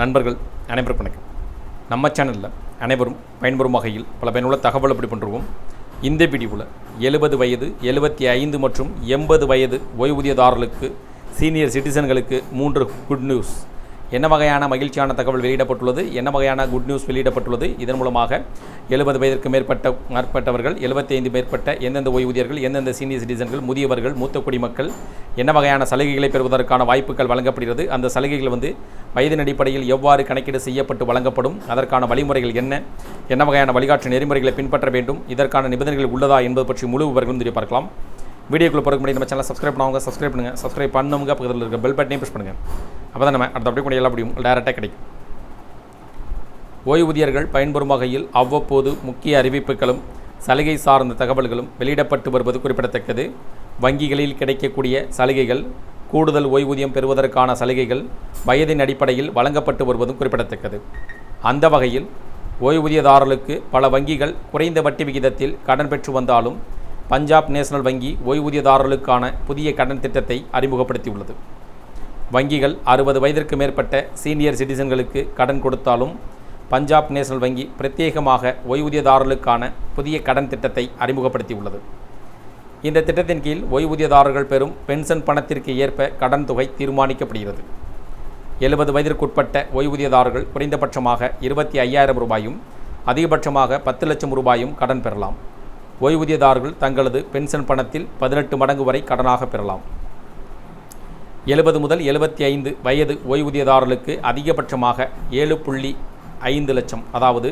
நண்பர்கள் அனைவருக்கும் வணக்கம். நம்ம சேனலில் அனைவரும் பயன்பெறும் வகையில் பல பயனுள்ள தகவல் அப்படி பண்ணுறோம் இந்த வீடியோவில் எழுபது வயது எழுபத்தி ஐந்து மற்றும் எண்பது வயது ஓய்வூதியதாரர்களுக்கு சீனியர் சிட்டிசன்களுக்கு மூன்று குட் நியூஸ் என்ன வகையான மகிழ்ச்சியான தகவல் வெளியிடப்பட்டுள்ளது? என்ன வகையான குட் நியூஸ் வெளியிடப்பட்டுள்ளது? இதன் மூலமாக எழுபது வயதிற்கு மேற்பட்ட மேற்பட்டவர்கள் எழுபத்தி ஐந்து மேற்பட்ட எந்தெந்த ஓய்வூதியர்கள் எந்தெந்த சீனியர் சிட்டிசன்கள் முதியவர்கள் மூத்த குடிமக்கள் என்ன வகையான சலுகைகளை பெறுவதற்கான வாய்ப்புகள் வழங்கப்படுகிறது? அந்த சலுகைகள் வந்து வயதின் அடிப்படையில் எவ்வாறு கணக்கீடு செய்யப்பட்டு வழங்கப்படும்? அதற்கான வழிமுறைகள் என்ன? என்ன வகையான வழிகாட்டு நெறிமுறைகளை பின்பற்ற வேண்டும்? இதற்கான நிபந்தனைகள் உள்ளதா என்பது பற்றி முழு விவரங்களும் தெரிய பார்க்கலாம். வீடியோக்குள்ள போகிறதுக்கு முன்னாடி நம்ம சேனல் சப்ஸ்கிரைப் பண்ணுவாங்க சப்ஸ்கிரைப் பண்ணுங்கள் சப்ஸ்கிரைப் பண்ணுங்க பக்கத்தில் இருக்க பெல் பட்டனையும் ப்ரெஸ் பண்ணுங்கள் அப்போ தான் நம்ம அடுத்தபடி கூட எல்லா முடியும் டேரெக்டாக கிடைக்கும். ஓய்வூதியர்கள் பயன்பெறும் வகையில் அவ்வப்போது முக்கிய அறிவிப்புகளும் சலுகை சார்ந்த தகவல்களும் வெளியிடப்பட்டு வருவது குறிப்பிடத்தக்கது. வங்கிகளில் கிடைக்கக்கூடிய சலுகைகள் கூடுதல் ஓய்வூதியம் பெறுவதற்கான சலுகைகள் வயதின் அடிப்படையில் வழங்கப்பட்டு வருவதும் குறிப்பிடத்தக்கது. அந்த வகையில் ஓய்வூதியதாரர்களுக்கு பல வங்கிகள் குறைந்த வட்டி விகிதத்தில் கடன் பெற்று வந்தாலும் பஞ்சாப் நேஷனல் வங்கி ஓய்வூதியதாரர்களுக்கான புதிய கடன் திட்டத்தை அறிமுகப்படுத்தியுள்ளது. வங்கிகள் அறுபது வயதிற்கு மேற்பட்ட சீனியர் சிட்டிசன்களுக்கு கடன் கொடுத்தாலும் பஞ்சாப் நேஷனல் வங்கி பிரத்யேகமாக ஓய்வூதியதாரர்களுக்கான புதிய கடன் திட்டத்தை அறிமுகப்படுத்தியுள்ளது. இந்த திட்டத்தின் கீழ் ஓய்வூதியதாரர்கள் பெறும் பென்ஷன் பணத்திற்கு ஏற்ப கடன் தொகை தீர்மானிக்கப்படுகிறது. எழுபது வயதிற்குட்பட்ட ஓய்வூதியதாரர்கள் குறைந்தபட்சமாக இருபத்தி ஐயாயிரம் ரூபாயும் அதிகபட்சமாக பத்து லட்சம் ரூபாயும் கடன் பெறலாம். ஓய்வூதியதாரர்கள் தங்களது பென்ஷன் பணத்தில் பதினெட்டு மடங்கு வரை கடனாக பெறலாம். எழுபது முதல் எழுபத்தி ஐந்து வயது ஓய்வூதியதாரர்களுக்கு அதிகபட்சமாக ஏழு புள்ளி ஐந்து லட்சம் அதாவது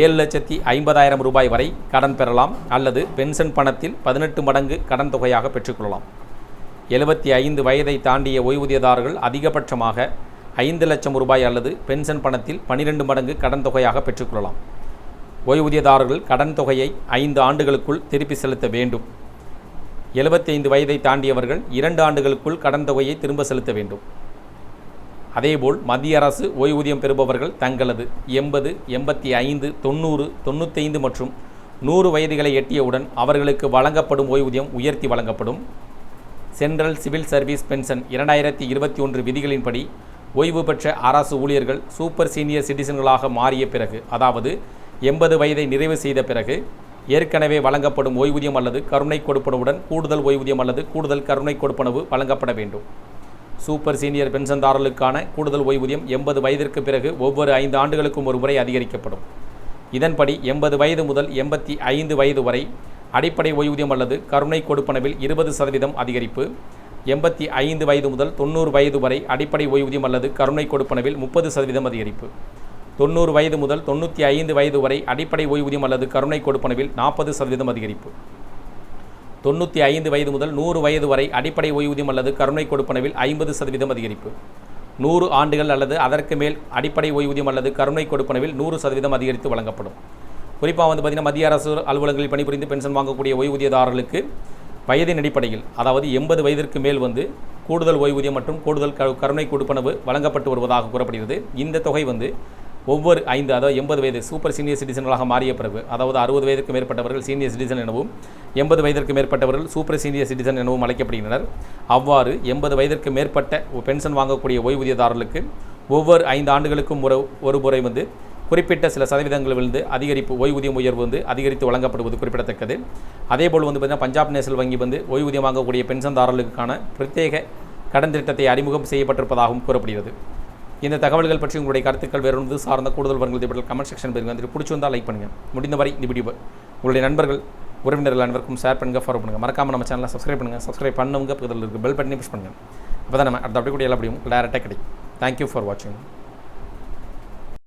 ஏழு லட்சத்தி ஐம்பதாயிரம் ரூபாய் வரை கடன் பெறலாம் அல்லது பென்ஷன் பணத்தில் பதினெட்டு மடங்கு கடன் தொகையாக பெற்றுக்கொள்ளலாம். எழுபத்தி ஐந்து வயதை தாண்டிய ஓய்வூதியதாரர்கள் அதிகபட்சமாக ஐந்து லட்சம் ரூபாய் அல்லது பென்ஷன் பணத்தில் பன்னிரெண்டு மடங்கு கடன் தொகையாக பெற்றுக்கொள்ளலாம். ஓய்வூதியதாரர்கள் கடன் தொகையை ஐந்து ஆண்டுகளுக்குள் திருப்பி செலுத்த வேண்டும். எழுபத்தைந்து வயதை தாண்டியவர்கள் இரண்டு ஆண்டுகளுக்குள் கடன் தொகையை திரும்ப செலுத்த வேண்டும். அதேபோல் மத்திய அரசு ஓய்வூதியம் பெறுபவர்கள் தங்களது எண்பது எண்பத்தி ஐந்து தொண்ணூறு தொண்ணூத்தைந்து மற்றும் நூறு வயதுகளை எட்டியவுடன் அவர்களுக்கு வழங்கப்படும் ஓய்வூதியம் உயர்த்தி வழங்கப்படும். சென்ட்ரல் சிவில் சர்வீஸ் பென்ஷன் இரண்டாயிரத்தி இருபத்தி ஒன்று விதிகளின்படி ஓய்வு பெற்ற அரசு ஊழியர்கள் சூப்பர் சீனியர் சிட்டிசன்களாக மாறிய பிறகு அதாவது எண்பது வயதை நிறைவு செய்த பிறகு ஏற்கனவே வழங்கப்படும் ஓய்வூதியம் அல்லது கருணை கொடுப்பனவுடன் கூடுதல் ஓய்வூதியம் அல்லது கூடுதல் கருணை கொடுப்பனவு வழங்கப்பட வேண்டும். சூப்பர் சீனியர் பென்ஷன்தாரர்களுக்கான கூடுதல் ஓய்வூதியம் எண்பது வயதிற்கு பிறகு ஒவ்வொரு ஐந்து ஆண்டுகளுக்கும் ஒரு முறை அதிகரிக்கப்படும். இதன்படி எண்பது வயது முதல் எண்பத்தி ஐந்து வயது வரை அடிப்படை ஓய்வூதியம் அல்லது கருணை கொடுப்பனவில் இருபது சதவீதம் அதிகரிப்பு எண்பத்தி ஐந்து வயது முதல் தொண்ணூறு வயது வரை அடிப்படை ஓய்வூதியம் அல்லது கருணை கொடுப்பனவில் முப்பது சதவீதம் அதிகரிப்பு. தொண்ணூறு வயது முதல் தொண்ணூற்றி ஐந்து வயது வரை அடிப்படை ஓய்வூதியம் அல்லது கருணை கொடுப்பனவில் நாற்பது சதவீதம் அதிகரிப்பு. தொண்ணூற்றி ஐந்து வயது முதல் நூறு வயது வரை அடிப்படை ஓய்வூதியம் அல்லது கருணை கொடுப்பனவில் ஐம்பது சதவீதம் அதிகரிப்பு. நூறு ஆண்டுகள் அல்லது அதற்கு மேல் அடிப்படை ஓய்வூதியம் அல்லது கருணை கொடுப்பனவில் நூறு சதவீதம் அதிகரித்து வழங்கப்படும். குறிப்பாக வந்து பார்த்திங்கன்னா மத்திய அரசு அலுவலகங்களில் பணிபுரிந்து பென்ஷன் வாங்கக்கூடிய ஓய்வூதியதாரர்களுக்கு வயதின் அடிப்படையில் அதாவது எண்பது வயதிற்கு மேல் வந்து கூடுதல் ஓய்வூதியம் மற்றும் கூடுதல் க கருணை கொடுப்பனவு வழங்கப்பட்டு வருவதாக கூறப்படுகிறது. இந்த தொகை வந்து ஒவ்வொரு ஐந்து அதாவது எண்பது வயது சூப்பர் சீனியர் சிட்டிசன்களாக மாறிய பிறகு அதாவது அறுபது வயதுக்கு மேற்பட்டவர்கள் சீனியர் சிட்டிசன் எனவும் எண்பது வயதிற்கு மேற்பட்டவர்கள் சூப்பர் சீனியர் சிட்டிசன் எனவும் அழைக்கப்படுகின்றனர். அவ்வாறு எண்பது வயதிற்கு மேற்பட்ட பென்ஷன் வாங்கக்கூடிய ஓய்வூதியதாரர்களுக்கு ஒவ்வொரு ஐந்து ஆண்டுகளுக்கும் ஒரு ஒரு முறை வந்து குறிப்பிட்ட சில சதவீதங்களிலிருந்து அதிகரிப்பு ஓய்வூதியம் உயர்வு வந்து அதிகரித்து வழங்கப்படுவது குறிப்பிடத்தக்கது. அதேபோல் வந்து பார்த்திங்கன்னா பஞ்சாப் நேஷனல் வங்கி வந்து ஓய்வூதியம் வாங்கக்கூடிய பென்ஷன்தாரர்களுக்கான பிரத்யேக கடன் திட்டத்தை அறிமுகம் செய்யப்பட்டிருப்பதாகவும் கூறப்படுகிறது. இந்த தகவல்கள் பற்றி உங்களுடைய கருத்துக்கள் வேறு ஒன்று சார்ந்த கூடுதல் வரங்கள் தேவைப்பட்டால் கமெண்ட் செக்ஷன் பதிவு வந்துட்டு பிடிச்சிருந்தால் லைக் பண்ணுங்கள் முடிந்தவரை இந்த வீடியோ உங்களுடைய நண்பர்கள் உறவினர்கள் அனைவருக்கும் ஷேர் பண்ணுங்கள் ஃபாலோ பண்ணுங்கள் மறக்காமல் நம்ம சேனலை சப்ஸ்கிரைப் பண்ணுங்கள் சப்ஸ்கிரைப் பண்ணுங்க பக்கத்தில் இருக்குது பெல் பட்டனே புஷ் பண்ணுங்கள் அப்போ தான் நம்ம அடுத்த அப்படி கூட எல்லாம் அப்படியும் டேரெக்டாக கிடைக்கும். தேங்க்யூ ஃபார் வாட்சிங்